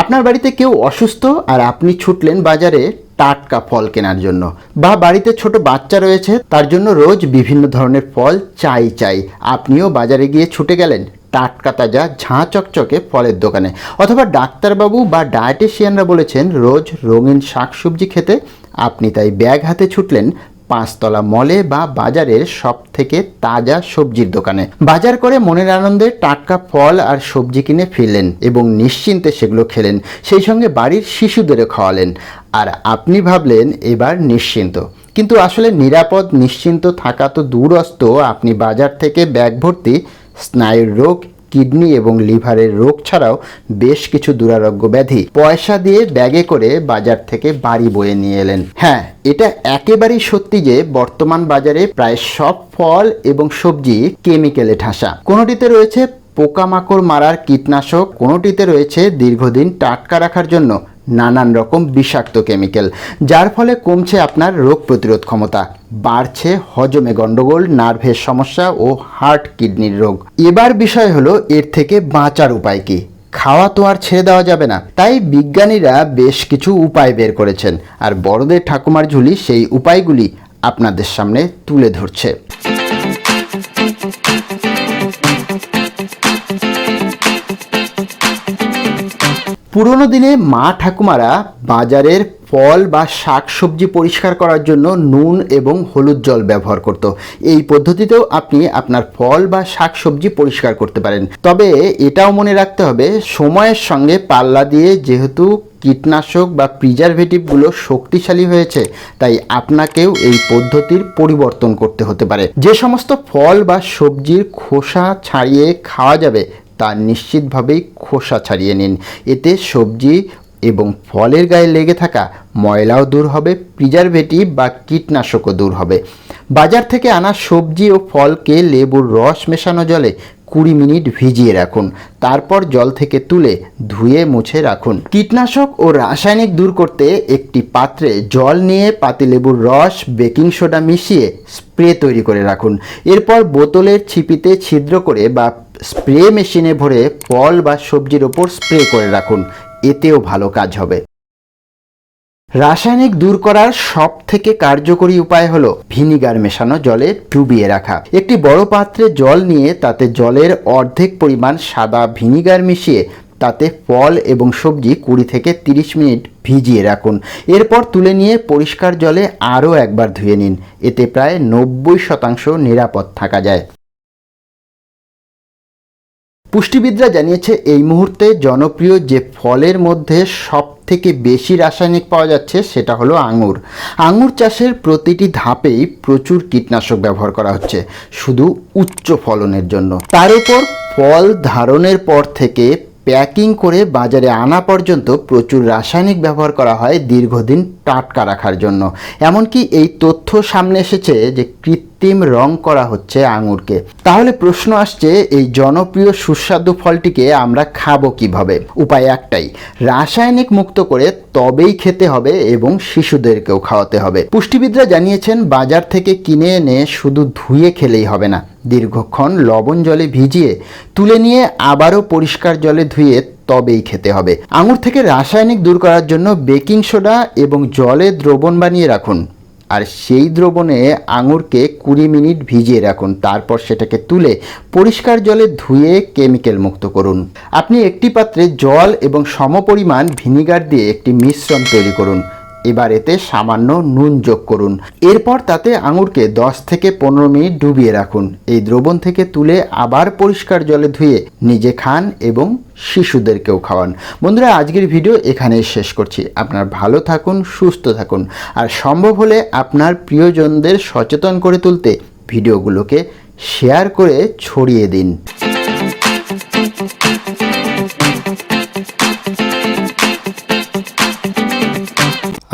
আপনার বাড়িতে কেউ অসুস্থ আর আপনি ছুটলেন বাজারে টাটকা ফল কেনার জন্য বা বাড়িতে ছোট বাচ্চা রয়েছে, তার জন্য রোজ বিভিন্ন ধরনের ফল চাই চাই। আপনিও বাজারে গিয়ে ছুটে গেলেন টাটকা তাজা ঝাঁ চকচকে ফলের দোকানে। অথবা ডাক্তারবাবু বা ডায়েটিশিয়ানরা বলেছেন, রোজ রঙিন শাকসবজি খেতে আপনি তাই ব্যাগ হাতে ছুটলেন পাঁচতলা মলে বা বাজারের সব থেকে তাজা সবজির দোকানে। বাজার করে মনের আনন্দে টাটকা ফল আর সবজি কিনে ফিরলেন এবং নিশ্চিন্তে সেগুলো খেলেন। সেই সঙ্গে বাড়ির শিশুদেরও খাওয়ালেন। আর আপনি ভাবলেন, এবার নিশ্চিন্ত। কিন্তু আসলে নিরাপদ, নিশ্চিন্ত থাকা তো দূরস্থ আপনি বাজার থেকে ব্যাগ ভর্তি, স্নায়ুর রোগ কিডনি এবং লিভারের রোগ ছাড়াও বেশ কিছু দুরারোগ্য ব্যাধি পয়সা দিয়ে ব্যাগে করে বাজার থেকে বাড়ি বয়ে নিয়ে এলেন। হ্যাঁ এটা একেবারেই সত্যি যে বর্তমান বাজারে প্রায় সব ফল এবং সবজি কেমিক্যালে ঠাসা। কোনোটিতে রয়েছে পোকামাকড় মারার কীটনাশক, কোনোটিতে রয়েছে দীর্ঘদিন টাটকা রাখার জন্য নানান রকম বিষাক্ত কেমিক্যাল, যার ফলে কমছে আপনার রোগ প্রতিরোধ ক্ষমতা, বাড়ছে হজমে গন্ডগোল নার্ভের সমস্যা ও হার্ট কিডনির রোগ। এবার বিষয় হলো, এর থেকে বাঁচার উপায় কি? খাওয়া তো আর ছেড়ে দেওয়া যাবে না। তাই বিজ্ঞানীরা বেশ কিছু উপায় বের করেছেন, আর বড়দের ঠাকুমার ঝুলি সেই উপায়গুলি আপনাদের সামনে তুলে ধরছে। পুরনো দিনে মা ঠাকুমারা বাজারের ফল বা শাক সবজি পরিষ্কার করার জন্য নুন এবং হলুদ জল ব্যবহার করত। এই পদ্ধতিতেও আপনি আপনার ফল বা শাক সবজি পরিষ্কার করতে পারেন। তবে এটাও মনে রাখতে হবে, সময়ের সঙ্গে পাল্লা দিয়ে যেহেতু কীটনাশক বা প্রিজারভেটিভগুলো শক্তিশালী হয়েছে, তাই আপনাকেও এই পদ্ধতির পরিবর্তন করতে হতে পারে। যে সমস্ত ফল বা সবজির খোসা ছাড়িয়ে খাওয়া যাবে তা নিশ্চিতভাবেই খোসা ছাড়িয়ে নিন। এতে সবজি এবং ফলের গায়ে লেগে থাকা ময়লাও দূর হবে প্রিজারভেটিভ বা কীটনাশকও দূর হবে। বাজার থেকে আনা সবজি ও ফলকে লেবুর রস মেশানো জলে কুড়ি মিনিট ভিজিয়ে রাখুন। তারপর জল থেকে তুলে ধুয়ে মুছে রাখুন। কীটনাশক ও রাসায়নিক দূর করতে একটি পাত্রে জল নিয়ে পাতিলেবুর রস, বেকিং সোডা মিশিয়ে স্প্রে তৈরি করে রাখুন। এরপর বোতলের ছিপিতে ছিদ্র করে বা স্প্রে মেশিনে ভরে ফল বা সবজির ওপর স্প্রে করে রাখুন। এতেও ভালো কাজ হবে। রাসায়নিক দূর করার সব থেকে কার্যকরী উপায় হলো ভিনিগার মেশানো জলে ডুবিয়ে রাখা। একটি বড় পাত্রে জল নিয়ে তাতে জলের অর্ধেক পরিমাণ সাদা ভিনিগার মিশিয়ে তাতে ফল এবং সবজি কুড়ি থেকে তিরিশ মিনিট ভিজিয়ে রাখুন। এরপর তুলে নিয়ে পরিষ্কার জলে আরও একবার ধুয়ে নিন। এতে প্রায় নব্বই শতাংশ নিরাপদ থাকা যায়। পুষ্টিবিদরা জানিয়েছে, এই মুহূর্তে জনপ্রিয় যে ফলের মধ্যে সব থেকে বেশি রাসায়নিক পাওয়া যাচ্ছে সেটা হলো আঙুর। আঙুর চাষের প্রতিটি ধাপেই প্রচুর কীটনাশক ব্যবহার করা হচ্ছে, শুধু উচ্চ ফলনের জন্য। তার উপর ফল ধারণের পর থেকে প্যাকিং করে বাজারে আনা পর্যন্ত প্রচুর রাসায়নিক ব্যবহার করা হয় দীর্ঘদিন টাটকা রাখার জন্য। এমনকি এই তথ্য সামনে এসেছে যে কৃত্রিম রং করা হচ্ছে আঙুরকে। তাহলে প্রশ্ন আসছে, এই জনপ্রিয় সুস্বাদু ফলটিকে আমরা খাব কীভাবে? উপায় একটাই, রাসায়নিক মুক্ত করে তবেই খেতে হবে এবং শিশুদেরকেও খাওয়াতে হবে। পুষ্টিবিদরা জানিয়েছেন, বাজার থেকে কিনে এনে শুধু ধুয়ে খেলেই হবে না। দীর্ঘক্ষণ লবণ জলে ভিজিয়ে তুলে নিয়ে আবারও পরিষ্কার জলে ধুয়ে তবেই খেতে হবে। আঙুর থেকে রাসায়নিক দূর করার জন্য বেকিং সোডা এবং জলে দ্রবণ বানিয়ে রাখুন। আর সেই দ্রবণে আঙুরকে কুড়ি মিনিট ভিজিয়ে রাখুন। তারপর সেটাকে তুলে পরিষ্কার জলে ধুয়ে কেমিক্যাল মুক্ত করুন। আপনি একটি পাত্রে জল এবং সমপরিমাণ ভিনিগার দিয়ে একটি মিশ্রণ তৈরি করুন। এবার এতে সামান্য নুন যোগ করুন। এরপর তাতে আঙুরকে 10 থেকে পনেরো মিনিট ডুবিয়ে রাখুন। এই দ্রবণ থেকে তুলে আবার পরিষ্কার জলে ধুয়ে নিজে খান এবং শিশুদেরকেও খাওয়ান। বন্ধুরা, আজকের ভিডিও এখানেই শেষ করছি। আপনার ভালো থাকুন, সুস্থ থাকুন। আর সম্ভব হলে আপনার প্রিয়জনদের সচেতন করে তুলতে ভিডিওগুলোকে শেয়ার করে ছড়িয়ে দিন।